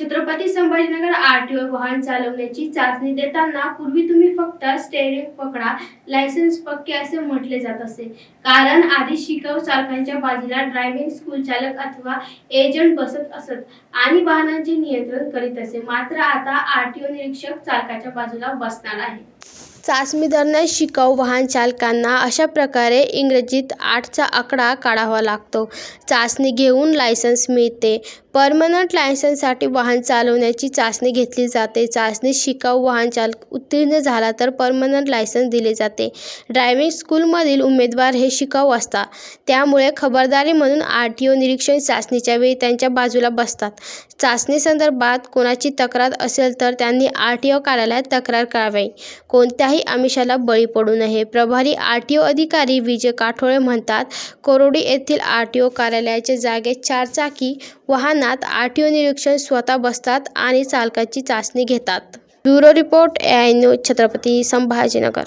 Chhatrapati Sambhajinagar RTO वाहन चालवण्याची चाचणी देताना पूर्वी तुम्ही फक्त स्टेअरिंग पकडा लायसन्स पक्के असे म्हटले जात असे. कारण आधी शिकाऊ चालकांच्या बाजूला ड्रायव्हिंग स्कूल चालक अथवा एजंट बसत असत आणि वाहनांचे नियंत्रण करीत असे. मात्र आता आरटीओ निरीक्षक चालकाच्या बाजूला बसणार आहे. चाचणी दरम्यान शिकाऊ वाहन चालकांना अशा प्रकारे इंग्रजीत आठचा आकडा काढावा लागतो. चाचणी घेऊन लायसन्स मिळते. परमनंट लायसन्ससाठी वाहन चालवण्याची चाचणी घेतली जाते. चाचणीत शिकाऊ वाहन चालक उत्तीर्ण झाला तर परमनंट लायसन्स दिले जाते. ड्रायव्हिंग स्कूलमधील उमेदवार हे शिकाऊ असतात. त्यामुळे खबरदारी म्हणून आर टी ओ निरीक्षण चाचणीच्या वेळी त्यांच्या बाजूला बसतात. चाचणीसंदर्भात कोणाची तक्रार असेल तर त्यांनी आर टी ओ कार्यालयात तक्रार करावी. कोणत्या कोणत्याही आमिषाला बळी पडू नये. प्रभारी आर टी ओ अधिकारी विजय काठोळे म्हणतात कोरोडी येथील आर टी ओ कार्यालयाच्या जागेत चारचाकी वाहनात आर टी ओ निरीक्षण स्वतः बसतात आणि चालकाची चाचणी घेतात. Bureau report A I news Chhatrapati Sambhajinagar.